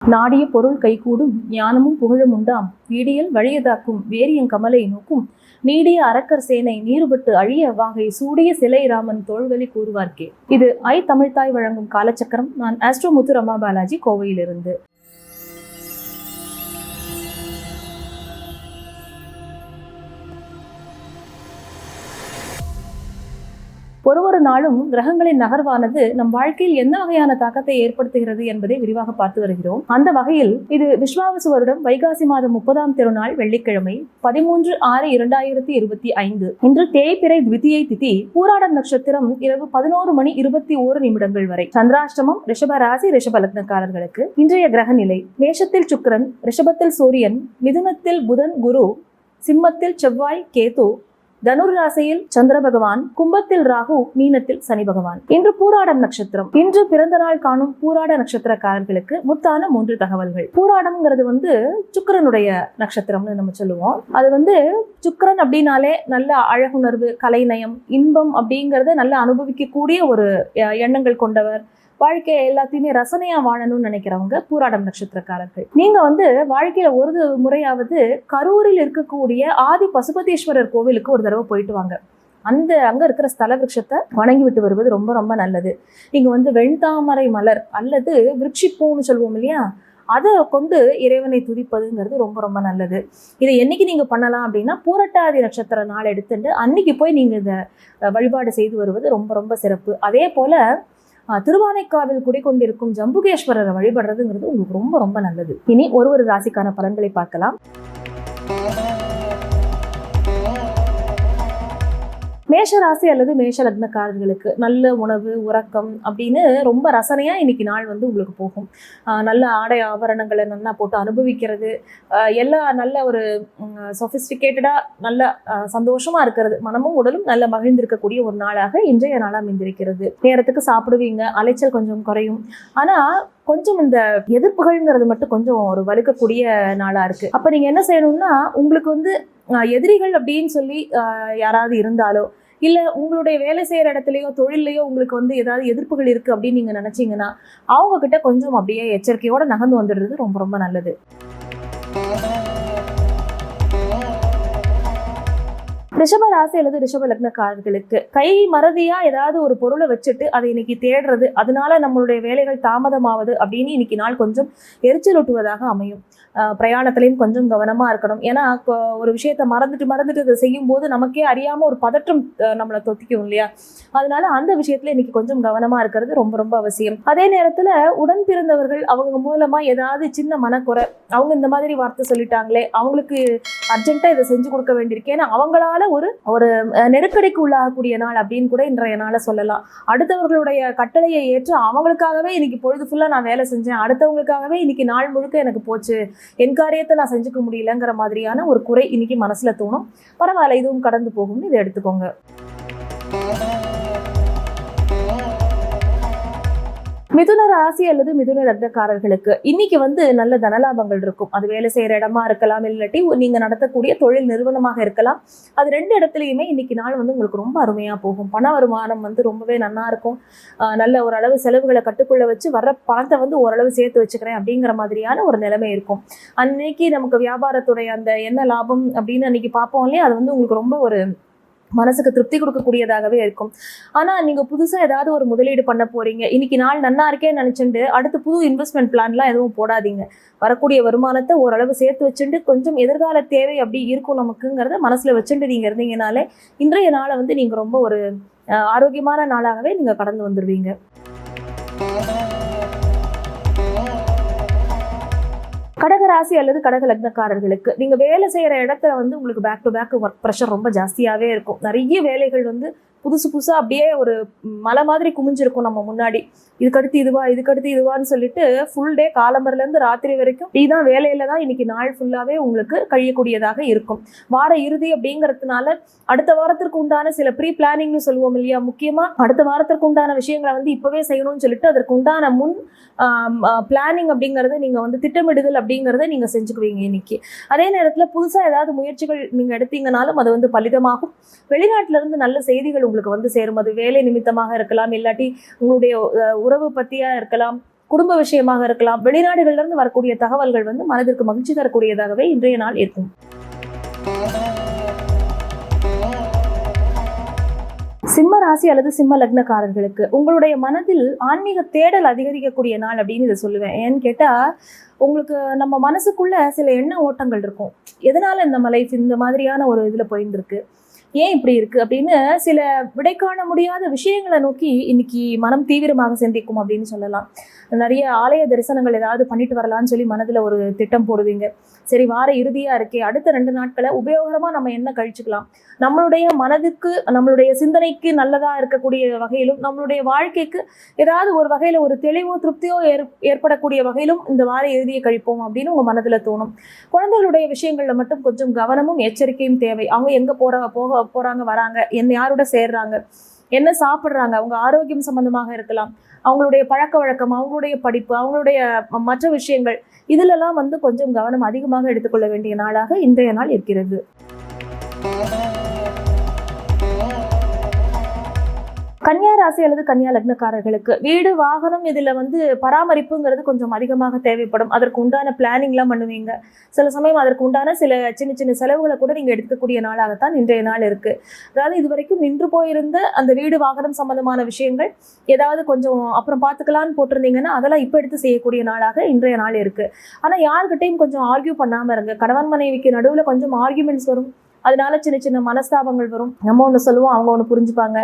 நாடிய பொருள் கைகூடும் ஞானமும் புகழும் உண்டாம். வீடியல் வழியதாக்கும் வேரியங் கமலை நோக்கும். நீடிய அரக்கர் சேனை நீருபட்டு அழிய வாகை சூடிய சிலை ராமன் தோள்வலி கூறுவார்க்கே. இது ஐ தமிழ்தாய் வழங்கும் காலச்சக்கரம். நான் ஆஸ்ட்ரோ முத்து ரமா பாலாஜி கோவையிலிருந்து. ஒரு ஒரு நாளும் கிரகங்களின் நகர்வானது நம் வாழ்க்கையில் என்ன வகையான தாக்கத்தை ஏற்படுத்துகிறது என்பதை விரிவாக பார்த்து வருகிறோம். அந்த வகையில் இது விஸ்வாவசு வருடம் வைகாசி மாதம் முப்பதாம் திருநாள் வெள்ளிக்கிழமை பதிமூன்று ஆறு இரண்டாயிரத்தி இருபத்தி ஐந்து. இன்று தேய்பிறை திவிதியை திதி பூராடம் நட்சத்திரம் இரவு பதினோரு மணி இருபத்தி ஓரு நிமிடங்கள் வரை. சந்திராஷ்டமம் ரிஷப ராசி ரிஷப லக்னக்காரர்களுக்கு. இன்றைய கிரக நிலை மேஷத்தில் சுக்கரன் ரிஷபத்தில் சூரியன் மிதுனத்தில் புதன் குரு சிம்மத்தில் செவ்வாய் கேது தனுர் ராசியில் சந்திர பகவான் கும்பத்தில் ராகு மீனத்தில் சனி பகவான். இன்று பூராடம் நட்சத்திரம். இன்று பிறந்த நாள் காணும் பூராட நட்சத்திரக்காரர்களுக்கு முத்தான மூன்று தகவல்கள். பூராடம்ங்கிறது வந்து சுக்கரனுடைய நட்சத்திரம்னு நம்ம சொல்லுவோம். அது வந்து சுக்கரன் அப்படின்னாலே நல்ல அழகுணர்வு கலைநயம் இன்பம் அப்படிங்கறத நல்லா அனுபவிக்கக்கூடிய ஒரு எண்ணங்கள் கொண்டவர். வாழ்க்கையை எல்லாத்தையுமே ரசனையா வாழணும்னு நினைக்கிறவங்க பூராடம் நட்சத்திரக்காரர்கள். நீங்க வந்து வாழ்க்கையில ஒரு முறையாவது கரூரில் இருக்கக்கூடிய ஆதி பசுபதீஸ்வரர் கோவிலுக்கு ஒரு தடவை போயிட்டு வாங்க. அந்த அங்க இருக்கிற ஸ்தல விருட்சத்தை வணங்கி விட்டு வருவது ரொம்ப ரொம்ப நல்லது. இங்க வந்து வெண்தாமரை மலர் அல்லது விருட்சிப்பூன்னு சொல்லுவோம் இல்லையா? அதை கொண்டு இறைவனை துதிப்பதுங்கிறது ரொம்ப ரொம்ப நல்லது. இதை என்னைக்கு நீங்க பண்ணலாம் அப்படின்னா பூரட்டாதி நட்சத்திர நாள் எடுத்துட்டு அன்னைக்கு போய் நீங்க இதை வழிபாடு செய்து வருவது ரொம்ப ரொம்ப சிறப்பு. அதே போல திருவானைக்காவில் குடிக்கொண்டிருக்கும் ஜம்புகேஸ்வரரை வழிபடுறதுங்கிறது உங்களுக்கு ரொம்ப ரொம்ப நல்லது. இனி ஒரு ஒரு ராசிக்கான பலன்களை பார்க்கலாம். மேஷ ராசி அல்லது மேஷ லக்னக்காரர்களுக்கு நல்ல உணவு உறக்கம் அப்படின்னு ரொம்ப ரசனையாக இன்னைக்கு நாள் வந்து உங்களுக்கு போகும். நல்ல ஆடை ஆபரணங்களை நல்லா போட்டு அனுபவிக்கிறது. எல்லா நல்ல ஒரு சொஃபிஸ்டிகேட்டடாக நல்ல சந்தோஷமாக இருக்கிறது. மனமும் உடலும் நல்ல மகிழ்ந்திருக்கக்கூடிய ஒரு நாளாக இன்றைய நாளாக அமைந்திருக்கிறது நேரத்துக்கு சாப்பிடுவீங்க அலைச்சல் கொஞ்சம் குறையும். ஆனால் கொஞ்சம் இந்த எதிர்ப்புகள்ங்கிறது மட்டும் கொஞ்சம் ஒரு வலுக்கக்கூடிய நாளாக இருக்குது அப்போ நீங்கள் என்ன செய்யணும்னா உங்களுக்கு வந்து எதிரிகள் அப்படின்னு சொல்லி யாராவது இருந்தாலோ இல்லை உங்களுடைய வேலை செய்கிற இடத்துலையோ தொழிலையோ உங்களுக்கு வந்து ஏதாவது எதிர்ப்புகள் இருக்குது அப்படின்னு நீங்கள் நினச்சிங்கன்னா அவங்கக்கிட்ட கொஞ்சம் அப்படியே எச்சரிக்கையோடு நகர்ந்து வந்துடுறது ரொம்ப ரொம்ப நல்லது. ரிஷப ராசி அல்லது ரிஷப லக்னக்காரர்களுக்கு கை மறதியா ஏதாவது ஒரு பொருளை வச்சுட்டு அதை இன்னைக்கு தேடுறது அதனால நம்மளுடைய வேலைகள் தாமதமாவது அப்படின்னு இன்னைக்கு நாள் கொஞ்சம் எரிச்சலூட்டுவதாக அமையும். பிரயாணத்திலையும் கொஞ்சம் கவனமா இருக்கணும். ஏன்னா ஒரு விஷயத்த மறந்துட்டு மறந்துட்டு அதை செய்யும் போது நமக்கே அறியாம ஒரு பதற்றம் நம்மளை தொத்திக்கும் இல்லையா? அதனால அந்த விஷயத்துல இன்னைக்கு கொஞ்சம் கவனமா இருக்கிறது ரொம்ப ரொம்ப அவசியம். அதே நேரத்துல உடன் பிறந்தவர்கள் அவங்க மூலமா ஏதாவது சின்ன மனக்குறை அவங்க இந்த மாதிரி வார்த்தை சொல்லிட்டாங்களே அவங்களுக்கு அர்ஜென்ட்டா இதை செஞ்சு கொடுக்க வேண்டியிருக்கு. ஏன்னா அவங்களால ஒரு ஒரு நெருக்கடிக்கு உள்ளாகக்கூடிய நாள் அப்படின்னு கூட இன்றைய நாளை சொல்லலாம். அடுத்தவர்களுடைய கட்டளையை ஏற்று அவங்களுக்காகவே இன்னைக்கு பொழுது ஃபுல்லாக நான் வேலை செஞ்சேன். அடுத்தவங்களுக்காகவே இன்னைக்கு நாள் முழுக்க எனக்கு போச்சு. என் காரியத்தை நான் செஞ்சுக்க முடியலங்கிற மாதிரியான ஒரு குறை இன்னைக்கு மனசில் தோணும். பரவாயில்ல இதுவும் கடந்து போகும்னு இதை எடுத்துக்கோங்க. மிதுன ராசி அல்லது மிதுன லக்னக்காரர்களுக்கு இன்னைக்கு வந்து நல்ல தனலாபங்கள் இருக்கும். அது வேலை செய்யற இடமா இருக்கலாம் இல்லாட்டி நீங்க நடத்தக்கூடிய தொழில் நிறுவனமாக இருக்கலாம். அது ரெண்டு இடத்துலையுமே இன்னைக்கு நாள் வந்து உங்களுக்கு ரொம்ப அருமையா போகும். பண வருமானம் வந்து ரொம்பவே நல்லா இருக்கும். நல்ல ஓரளவு செலவுகளை கட்டுக்குள்ள வச்சு வர்ற பணத்தை வந்து ஓரளவு சேர்த்து வச்சுக்கிறேன் அப்படிங்கிற மாதிரியான ஒரு நிலைமை இருக்கும். அன்னைக்கு நமக்கு வியாபாரத்துடைய அந்த என்ன லாபம் அப்படின்னு அன்னைக்கு பார்ப்போம் இல்லையா? அது வந்து உங்களுக்கு ரொம்ப ஒரு மனசுக்கு திருப்தி கொடுக்கக்கூடியதாகவே இருக்கும். ஆனால் நீங்கள் புதுசாக ஏதாவது ஒரு முதலீடு பண்ண போறீங்க. இன்னைக்கு நாள் நன்னா இருக்கேன்னு நினச்சிட்டு அடுத்து புது இன்வெஸ்ட்மெண்ட் பிளான்லாம் எதுவும் போடாதீங்க. வரக்கூடிய வருமானத்தை ஓரளவு சேர்த்து வச்சுட்டு கொஞ்சம் எதிர்கால தேவை அப்படி இருக்கும் நமக்குங்கிறத மனசில் வச்சுட்டு நீங்கள் இருந்தீங்கனாலே இன்றைய நாளை வந்து நீங்கள் ரொம்ப ஒரு ஆரோக்கியமான நாளாகவே நீங்கள் கடந்து வந்துடுவீங்க கடகராசி அல்லது கடக லக்னக்காரர்களுக்கு நீங்க வேலை செய்யற இடத்துல வந்து உங்களுக்கு back to back work pressure ரொம்ப ஜாஸ்தியாவே இருக்கும். நிறைய வேலைகள் வந்து புதுசு புதுசாக அப்படியே ஒரு மலை மாதிரி குமிஞ்சிருக்கும் நம்ம முன்னாடி. இதுக்கடுத்து இதுவா இதுக்கடுத்து இதுவான்னு சொல்லிட்டு ஃபுல் டே காலம்பரிலேருந்து ராத்திரி வரைக்கும் இதுதான் வேலையில தான் இன்னைக்கு நாள் ஃபுல்லாகவே உங்களுக்கு கழியக்கூடியதாக இருக்கும். வார இறுதி அப்படிங்கிறதுனால அடுத்த வாரத்திற்கு உண்டான சில ப்ரீ பிளானிங்னு சொல்லுவோம் இல்லையா? முக்கியமாக அடுத்த வாரத்திற்கு உண்டான விஷயங்களை வந்து இப்போவே செய்யணும்னு சொல்லிட்டு அதற்கு உண்டான முன் பிளானிங் அப்படிங்கிறது நீங்கள் வந்து திட்டமிடுதல் அப்படிங்கிறத நீங்கள் செஞ்சுக்குவீங்க இன்னைக்கு. அதே நேரத்தில் புதுசாக ஏதாவது முயற்சிகள் நீங்கள் எடுத்தீங்கனாலும் அது வந்து பலிதமாகும். வெளிநாட்டிலேருந்து நல்ல செய்திகள் உங்களுக்கு வந்து சேரும். அது வேலை நிமித்தமாக இருக்கலாம் இல்லாட்டி உங்களுடைய உறவு பத்தியா இருக்கலாம் குடும்ப விஷயமாக இருக்கலாம் வெளிநாடுகளிலிருந்து வரக்கூடிய தகவல்கள் வந்து மனதிற்கு மகிழ்ச்சி தரக்கூடியதாகவே இன்றைய நாள் இருக்கும். சிம்ம ராசி அல்லது சிம்ம லக்னக்காரர்களுக்கு உங்களுடைய மனதில் ஆன்மீக தேடல் அதிகரிக்கக்கூடிய நாள் அப்படின்னு இதை சொல்லுவேன். ஏன்னு கேட்டா உங்களுக்கு நம்ம மனசுக்குள்ள சில எண்ண ஓட்டங்கள் இருக்கும். எதனால நம்ம லைஃப் இந்த மாதிரியான ஒரு இதுல போயிருந்துருக்கு? ஏன் இப்படி இருக்கு அப்படின்னு சில விடை காண முடியாத விஷயங்களை நோக்கி இன்னைக்கு மனம் தீவிரமாக சிந்திக்கும் அப்படின்னு சொல்லலாம். நிறைய ஆலய தரிசனங்கள் ஏதாவது பண்ணிட்டு வரலாம்னு சொல்லி மனதுல ஒரு திட்டம் போடுவீங்க. சரி வார இறுதியாக இருக்கே அடுத்த ரெண்டு நாட்களை உபயோகரமாக நம்ம என்ன கழிச்சுக்கலாம்? நம்மளுடைய மனதுக்கு நம்மளுடைய சிந்தனைக்கு நல்லதாக இருக்கக்கூடிய வகையிலும் நம்மளுடைய வாழ்க்கைக்கு ஏதாவது ஒரு வகையில் ஒரு தெளிவோ திருப்தியோ ஏற் ஏற்படக்கூடிய வகையிலும் இந்த வார இறுதியை கழிப்போம் அப்படின்னு உங்கள் மனதில் தோணும். குழந்தைகளுடைய விஷயங்களில் மட்டும் கொஞ்சம் கவனமும் எச்சரிக்கையும் தேவை. அவங்க எங்கே போகிற போக போகிறாங்க வராங்க என்ன யாரோட சேர்றாங்க என்ன சாப்பிட்றாங்க அவங்க ஆரோக்கியம் சம்பந்தமாக இருக்கலாம். அவங்களுடைய பழக்க வழக்கம் அவங்களுடைய படிப்பு அவங்களுடைய மற்ற விஷயங்கள் இதிலெல்லாம் வந்து கொஞ்சம் கவனம் அதிகமாக எடுத்துக்கொள்ள வேண்டிய நாளாக இன்றைய நாள் இருக்கிறது. கன்னியா ராசி அல்லது கன்னியா லக்னக்காரர்களுக்கு வீடு வாகனம் இதுல வந்து பராமரிப்புங்கிறது கொஞ்சம் அதிகமாக தேவைப்படும். அதற்கு உண்டான பிளானிங்லாம் பண்ணுவீங்க. சில சமயம் அதற்கு உண்டான சில சின்ன சின்ன செலவுகளை கூட நீங்க எடுக்கக்கூடிய நாளாகத்தான் இன்றைய நாள் இருக்கு. அதாவது இதுவரைக்கும் நின்று போயிருந்த அந்த வீடு வாகனம் சம்பந்தமான விஷயங்கள் ஏதாவது கொஞ்சம் அப்புறம் பார்த்துக்கலான்னு போட்டிருந்தீங்கன்னா அதெல்லாம் இப்போ எடுத்து செய்யக்கூடிய நாளாக இன்றைய நாள் இருக்கு. ஆனா யார்கிட்டையும் கொஞ்சம் ஆர்கியூ பண்ணாம இருங்க. கணவன் மனைவிக்கு நடுவில் கொஞ்சம் ஆர்கியூமெண்ட்ஸ் வரும். அதனால சின்ன சின்ன மனஸ்தாபங்கள் வரும். நம்ம ஒன்று சொல்லுவோம் அவங்க ஒன்று புரிஞ்சுப்பாங்க.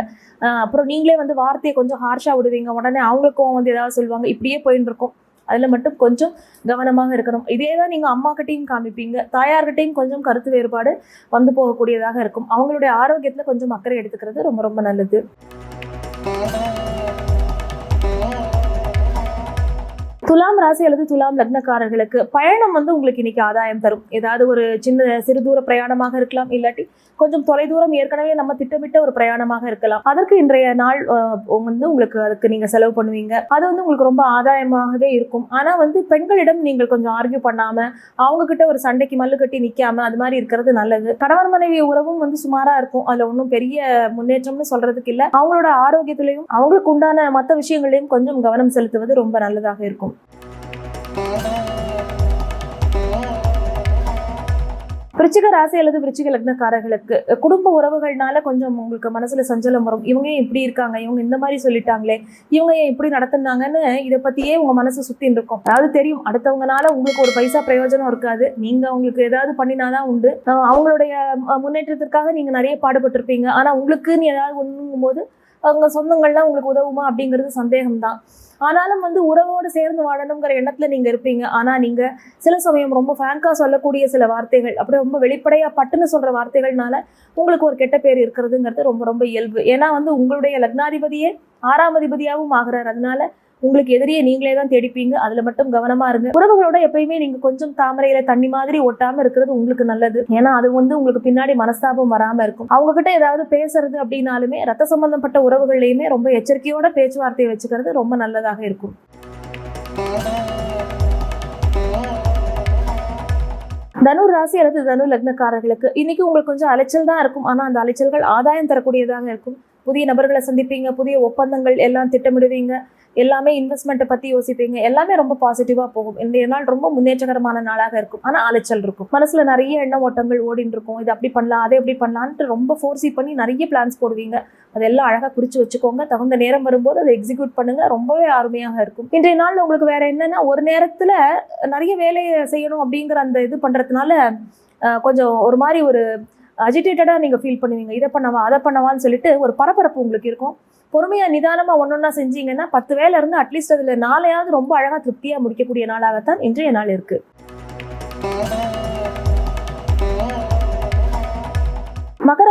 அப்புறம் நீங்களே வந்து வார்த்தையை கொஞ்சம் ஹார்ஷாக விடுவீங்க. உடனே அவங்களுக்கும் வந்து ஏதாவது சொல்லுவாங்க. இப்படியே போயின்னு இருக்கும். அதில் மட்டும் கொஞ்சம் கவனமாக இருக்கணும். இதே தான் நீங்கள் அம்மாக்கிட்டையும் காமிப்பீங்க. தாயார்கிட்டையும் கொஞ்சம் கருத்து வேறுபாடு வந்து போகக்கூடியதாக இருக்கும். அவங்களுடைய ஆரோக்கியத்தில் கொஞ்சம் அக்கறை எடுத்துக்கிறது ரொம்ப ரொம்ப நல்லது. துலாம் ராசி அல்லது துலாம் லக்னக்காரர்களுக்கு பயணம் வந்து உங்களுக்கு இன்னைக்கு ஆதாயம் தரும். ஏதாவது ஒரு சின்ன சிறு தூர பிரயாணமாக இருக்கலாம். இல்லாட்டி கொஞ்சம் தொலைதூரம் ஏற்கனவே நம்ம திட்டமிட்ட ஒரு பிரயாணமாக இருக்கலாம். அதற்கு இன்றைய நாள் வந்து உங்களுக்கு அதுக்கு நீங்க செலவு பண்ணுவீங்க. அது வந்து உங்களுக்கு ரொம்ப ஆதாயமாகவே இருக்கும். ஆனா வந்து பெண்களிடம் நீங்கள் கொஞ்சம் ஆர்கியூ பண்ணாம அவங்க கிட்ட ஒரு சண்டைக்கு மல்லு கட்டி நிக்காம அது மாதிரி இருக்கிறது நல்லது. கணவன் மனைவி உறவும் வந்து சுமாரா இருக்கும். அதுல ஒன்றும் பெரிய முன்னேற்றம்னு சொல்றதுக்கு இல்லை. அவங்களோட ஆரோக்கியத்திலையும் அவங்களுக்கு உண்டான மற்ற விஷயங்களையும் கொஞ்சம் கவனம் செலுத்துவது ரொம்ப நல்லதாக இருக்கும். விருச்சிக ராசி அல்லது விருச்சிக லக்னக்காரர்களுக்கு குடும்ப உறவுகள்னால கொஞ்சம் உங்களுக்கு மனசுல சஞ்சலம் வரும். இவங்க ஏன் இப்படி இருக்காங்க? இவங்க இந்த மாதிரி சொல்லிட்டாங்களே. இவங்க ஏன் இப்படி நடத்துனாங்கன்னு இதை பத்தியே உங்க மனசு சுத்தின்னு இருக்கும். அதாவது தெரியும் அடுத்தவங்கனால உங்களுக்கு ஒரு பைசா பிரயோஜனம் இருக்காது. நீங்க அவங்களுக்கு ஏதாவது பண்ணினாதான் உண்டு. அவங்களுடைய முன்னேற்றத்திற்காக நீங்க நிறைய பாடுபட்டிருப்பீங்க. ஆனா உங்களுக்குன்னு ஏதாவது ஒண்ணுங்கும் போது அவங்க சொந்தங்கள்லாம் உங்களுக்கு உதவுமா அப்படிங்கிறது சந்தேகம்தான். ஆனாலும் வந்து உறவோடு சேர்ந்து வாழணுங்கிற எண்ணத்துல நீங்க இருப்பீங்க. ஆனா நீங்க சில சமயம் ரொம்ப ஃப்ராங்கா சொல்லக்கூடிய சில வார்த்தைகள் அப்படி ரொம்ப வெளிப்படையா பட்டுன்னு சொல்ற வார்த்தைகள்னால உங்களுக்கு ஒரு கெட்ட பேர் இருக்கிறதுங்கிறது ரொம்ப ரொம்ப இயல்பு. ஏன்னா வந்து உங்களுடைய லக்னாதிபதியே ஆறாம் அதிபதியாகவும் ஆகிறார். அதனால உங்களுக்கு எதிரியே நீங்களே தான் தேடிப்பீங்க. அதுல மட்டும் கவனமா இருங்க. உறவுகளோட எப்பயுமே நீங்க கொஞ்சம் தாமரையில தண்ணி மாதிரி ஒட்டாம இருக்கிறது உங்களுக்கு நல்லது. ஏன்னா அது வந்து உங்களுக்கு பின்னாடி மனஸ்தாபம் வராம இருக்கும். அவங்க கிட்ட ஏதாவது பேசுறது அப்படின்னாலுமே ரத்த சம்பந்தப்பட்ட உறவுகள்லயுமே ரொம்ப எச்சரிக்கையோட பேச்சுவார்த்தையை வச்சுக்கிறது ரொம்ப நல்லதாக இருக்கும். தனு ராசி அல்லது தனு லக்னக்காரர்களுக்கு இன்னைக்கு உங்களுக்கு கொஞ்சம் அலைச்சல் தான் இருக்கும். ஆனா அந்த அலைச்சல்கள் ஆதாயம் தரக்கூடியதாக இருக்கும். புதிய நபர்களை சந்திப்பீங்க புதிய ஒப்பந்தங்கள் எல்லாம் திட்டமிடுவீங்க எல்லாமே இன்வெஸ்ட்மெண்ட்டை பற்றி யோசிப்பீங்க எல்லாமே ரொம்ப பாசிட்டிவாக போகும். இன்றைய நாள் ரொம்ப முன்னேற்றகரமான நாளாக இருக்கும். ஆனால் அலைச்சல் இருக்கும். மனசில் நிறைய எண்ண ஓட்டங்கள் ஓடின்னு இருக்கும் இது அப்படி பண்ணலாம் அதை எப்படி பண்ணலான்ட்டு ரொம்ப ஃபோர்ஸி பண்ணி நிறைய பிளான்ஸ் போடுவீங்க. அதெல்லாம் அழகாக குறித்து வச்சுக்கோங்க. தகுந்த நேரம் வரும்போது அதை எக்ஸிக்யூட் பண்ணுங்கள் ரொம்பவே அருமையாக இருக்கும். இன்றைய நாள் உங்களுக்கு வேறு என்னென்னா ஒரு நேரத்தில் நிறைய வேலையை செய்யணும் அப்படிங்கிற அந்த இது பண்ணுறதுனால கொஞ்சம் ஒரு மாதிரி ஒரு அஜிடேட்டடாக நீங்கள் ஃபீல் பண்ணுவீங்க. இதை பண்ணவா அதை பண்ணவான்னு சொல்லிட்டு ஒரு பரபரப்பு உங்களுக்கு இருக்கும். பொறுமையாக நிதானமாக ஒன்று ஒன்றா செஞ்சீங்கன்னா பத்து வேலை இருந்து அட்லீஸ்ட் அதில் நாளையாவது ரொம்ப அழகாக திருப்தியாக முடிக்கக்கூடிய நாளாகத்தான் இன்றைய நாள் இருக்குது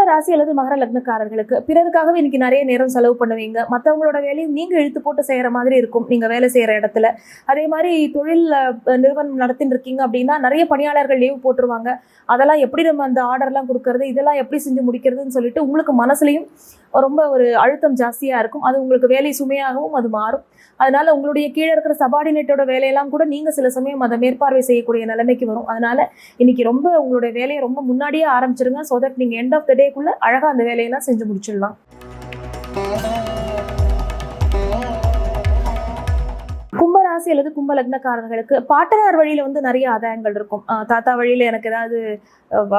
மகர ராசி அல்லது மகர லக்னக்காரர்களுக்கு பிறருக்காகவே இன்னைக்கு நிறைய நேரம் செலவு பண்ணுவீங்க. மற்றவங்களோட வேலையும் நீங்க இழுத்து போட்டு செய்யற மாதிரி இருக்கும். நீங்க வேலை செய்யற இடத்துல. அதே மாதிரி தொழில் நிறுவனம் நடத்தின்னு இருக்கீங்க அப்படின்னா நிறைய பணியாளர்கள் லீவ் போட்டுருவாங்க. அதெல்லாம் எப்படி நம்ம அந்த ஆர்டர்லாம் கொடுக்கறது இதெல்லாம் எப்படி செஞ்சு முடிக்கிறதுன்னு சொல்லிட்டு உங்களுக்கு மனசுலையும் ரொம்ப ஒரு அழுத்தம் ஜாஸ்தியாக இருக்கும். அது உங்களுக்கு வேலை சுமையாகவும் அது மாறும். அதனால உங்களுடைய கீழே இருக்கிற சபார்டினேட்டோட வேலையெல்லாம் கூட நீங்க சில சமயம் அதை மேற்பார்வை செய்யக்கூடிய நிலைமைக்கு வரும். அதனால இன்னைக்கு ரொம்ப உங்களுடைய வேலையை ரொம்ப முன்னாடியே ஆரம்பிச்சிருங்க. ஸோ தட் நீங்கள் எண்ட் ஆஃப் த டே நாளைக்குள்ள அழகா அந்த வேலையெல்லாம் செஞ்சு முடிச்சிடலாம். கும்பராசி அல்லது கும்ப லக்னக்காரர்களுக்கு பாட்டனார் வழியில வந்து நிறைய ஆதாயங்கள் இருக்கும். தாத்தா வழியில எனக்கு ஏதாவது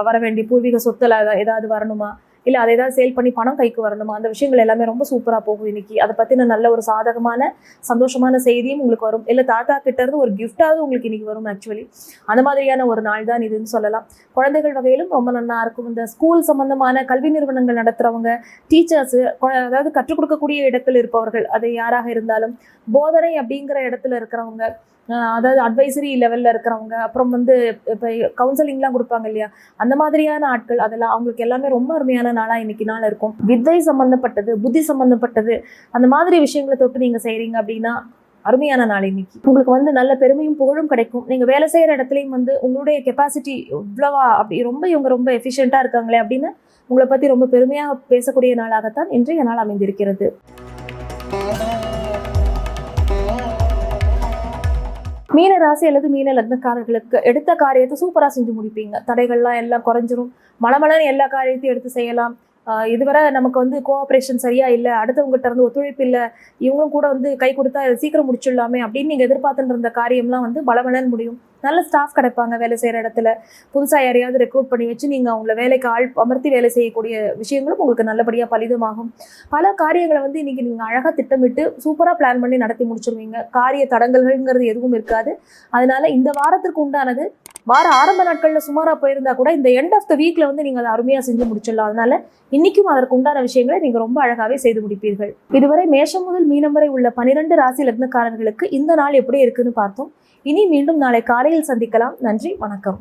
வர வேண்டிய பூர்வீக சொத்துல ஏதாவது வரணுமா? இல்லை அதை ஏதாவது சேல் பண்ணி பணம் கைக்கு வரணுமா? அந்த விஷயங்கள் எல்லாமே ரொம்ப சூப்பராக போகும் இன்னைக்கு. அதை பற்றின நல்ல ஒரு சாதகமான சந்தோஷமான செய்தியும் உங்களுக்கு வரும். இல்லை தாத்தா கிட்ட இருந்து ஒரு கிஃப்டாவது உங்களுக்கு இன்னைக்கு வரும் ஆக்சுவலி அந்த மாதிரியான ஒரு நாள் தான் இதுன்னு சொல்லலாம். குழந்தைகள் வகையிலும் ரொம்ப நல்லா இருக்கும். இந்த ஸ்கூல் சம்பந்தமான கல்வி நிறுவனங்கள் நடத்துகிறவங்க டீச்சர்ஸு அதாவது கற்றுக் கொடுக்கக்கூடிய இடத்தில் இருப்பவர்கள் அது யாராக இருந்தாலும் போதனை அப்படிங்கிற இடத்துல இருக்கிறவங்க அதாவது அட்வைசரி லெவலில் இருக்கிறவங்க அப்புறம் வந்து இப்போ கவுன்சிலிங்லாம் கொடுப்பாங்க இல்லையா? அந்த மாதிரியான ஆட்கள் அதெல்லாம் அவங்களுக்கு எல்லாமே ரொம்ப அருமையான நாளா இன்னைக்கு நாள் இருக்கும். வித்தை சம்மந்தப்பட்டது புத்தி சம்மந்தப்பட்டது அந்த மாதிரி விஷயங்களை தொட்டு நீங்கள் செய்கிறீங்க அப்படின்னா அருமையான நாள் இன்னைக்கு. உங்களுக்கு வந்து நல்ல பெருமையும் புகழும் கிடைக்கும். நீங்கள் வேலை செய்கிற இடத்துலையும் வந்து உங்களுடைய கெப்பாசிட்டி இவ்வளவா அப்படி ரொம்ப இவங்க ரொம்ப எஃபிஷியண்டாக இருக்காங்களே அப்படின்னு உங்களை பற்றி ரொம்ப பெருமையாக பேசக்கூடிய நாளாகத்தான் இன்றைய நாள் அமைந்திருக்கிறது. மீன ராசி அல்லது மீன லக்னக்காரர்களுக்கு எடுத்த காரியத்தை சூப்பராக செஞ்சு முடிப்பீங்க. தடைகள்லாம் எல்லாம் குறைஞ்சிரும். மலமலன்னு எல்லா காரியத்தையும் எடுத்து செய்யலாம். இதுவரை நமக்கு வந்து கோஆப்ரேஷன் சரியா இல்லை அடுத்தவங்ககிட்ட இருந்து ஒத்துழைப்பு இல்லை இவங்களும் கூட வந்து கை கொடுத்தா இதை சீக்கிரம் முடிச்சிடலாமே அப்படின்னு நீங்கள் எதிர்பார்த்துட்டு இருந்த காரியம்லாம் வந்து பலபலன்னு முடியும். நல்ல ஸ்டாஃப் கிடைப்பாங்க வேலை செய்கிற இடத்துல. புதுசாக யாரையாவது ரெக்ரூட் பண்ணி வச்சு நீங்கள் அவங்கள வேலைக்கு ஆள் அமர்த்தி வேலை செய்யக்கூடிய விஷயங்களும் உங்களுக்கு நல்லபடியாக பலிதமாகும். பல காரியங்களை வந்து இன்னைக்கு நீங்கள் அழகாக திட்டமிட்டு சூப்பராக பிளான் பண்ணி நடத்தி முடிச்சிருவீங்க. காரிய தடங்கல்கள்ங்கிறது எதுவும் இருக்காது. அதனால இந்த வாரத்திற்கு உண்டானது வார ஆரம்ப நாட்கள்ல சுமாரா போயிருந்தா கூட இந்த எண்ட் ஆஃப் த வீக்ல வந்து நீங்க அதை அருமையா செஞ்சு முடிச்சிடலாம். அதனால இன்னைக்கும் அதற்கு உண்டான விஷயங்களை நீங்க ரொம்ப அழகாவே செய்து முடிப்பீர்கள். இதுவரை மேஷம் முதல் மீனம் வரை உள்ள பனிரெண்டு ராசி லக்னக்காரர்களுக்கு இந்த நாள் எப்படி இருக்குன்னு பார்த்தோம். இனி மீண்டும் நாளை காலையில் சந்திக்கலாம். நன்றி வணக்கம்.